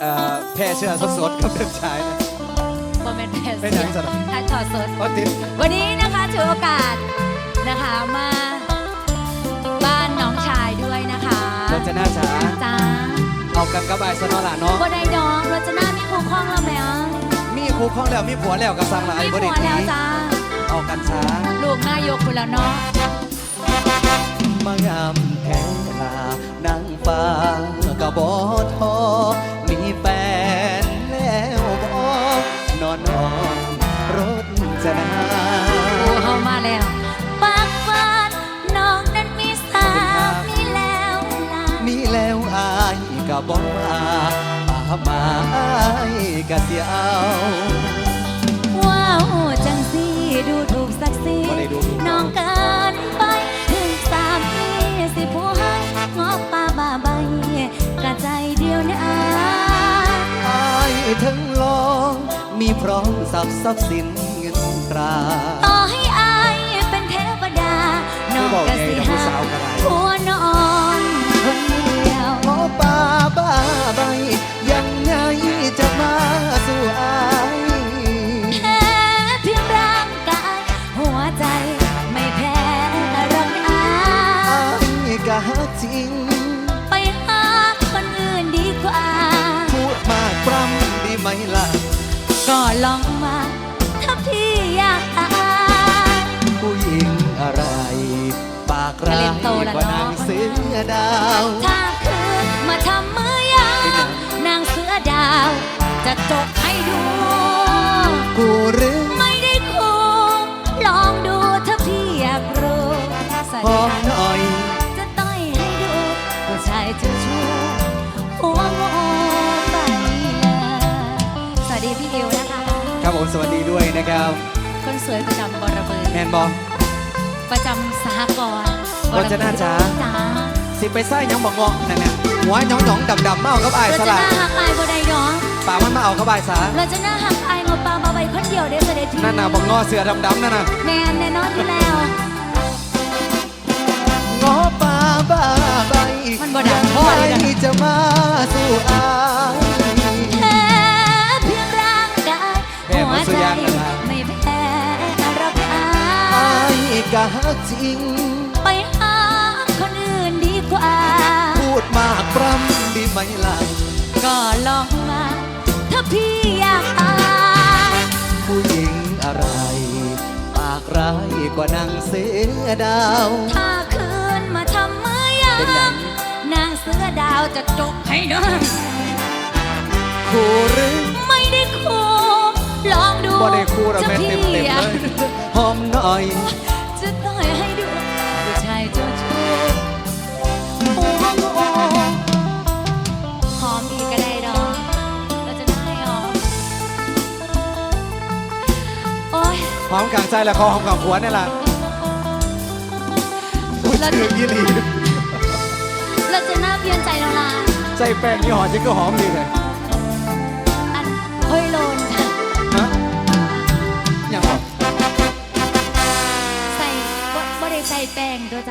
เอ่อแพร่เชื้อสดๆกับเด็กชายนะบอมเมนเพสเป็นหยังสนถ่ายทอดสด เพราะติด วันนี้นะคะถือโอกาสนะคะมาบ้านน้องชายด้วยนะคะรจนาจ๋า จ้าเอากันกับไอ้สนอล่ะเนาะบัได้ดองรจนามีคู่ครองแล้วไหมอะมีครูข้องแล้วมีผัวแล้วกับสังหลายมีบ่ผัได้วหนีแล้วจ้าเอากันช้า ลูกนายกคุณแล้วเนาะมางามแท้ลานั่งฟ้ากะบอท บอกว่าป่ามาอายกะเสียเอาว้าวจังสีดูถูกสักสีบ่ได้ดูถูกน้องกินไปถึงสามีสิผู้ให้งอป่าบ้าใบกระใจเดียวนะอายถึงลองมีพร้อมสับทรัพย์สินเงินตรา จริง ไปหาคนอื่นดีกว่า พูดมากปรำดีไหมล่ะ ก็ลองมาถ้าพี่อยากอายผู้หญิงอะไร ปากร้ายกว่านางเสือดาว ครับผมสวัสดีด้วยนะครับคนสวยประจำบรบือแมนบอประจำสหกรณ์รจนาจ๋าจ๋าสิไปไส้หยังบอกงอกนั่นเนี่ยหัวหยองหยองดำดำๆมาเอากับไอ้ายรสจละนาหักอายบ่ได้ดอกปากมันมาเอากับไอ้ายสาเราจะน่าหักอายงบปลามาไว้คนเดียวได้อเสด็จพี่นั่นน่ะบอกงอเสือดำดำๆนั่นน่ะแมนแน่นอนอยู่แล้วายกะจริง ไปหาคนอื่นดีกว่า พูดมากปรำดีไหมล่ะก็ลองมา ถ้าพี่อยากอายผู้หญิงอะไร ปากร้ายกว่านางเสือดาว ถ้าคืนมาทำมือยาเป็นหยังนางเสือดาวจะจกให้เนอะคู่หรือไม่ได้คู่ลองดูบ่ได้คู่เราจะแม่นพี่เต็มเต็มอๆยากเลย หอมหน่อย จะต้องให้ดูผู้ชายเจ้าชู้โอ้โหหอมอีกก็ได้ดอกเราจะได้หอมโอ้ยหอมกลางใจและคอหอมกลางหัวนี่แหละพูดเราถึงยี่หลีเราจะน่าเพียนใจเราละใจแป้งยี่ห้อจิงก็หอมดีเลย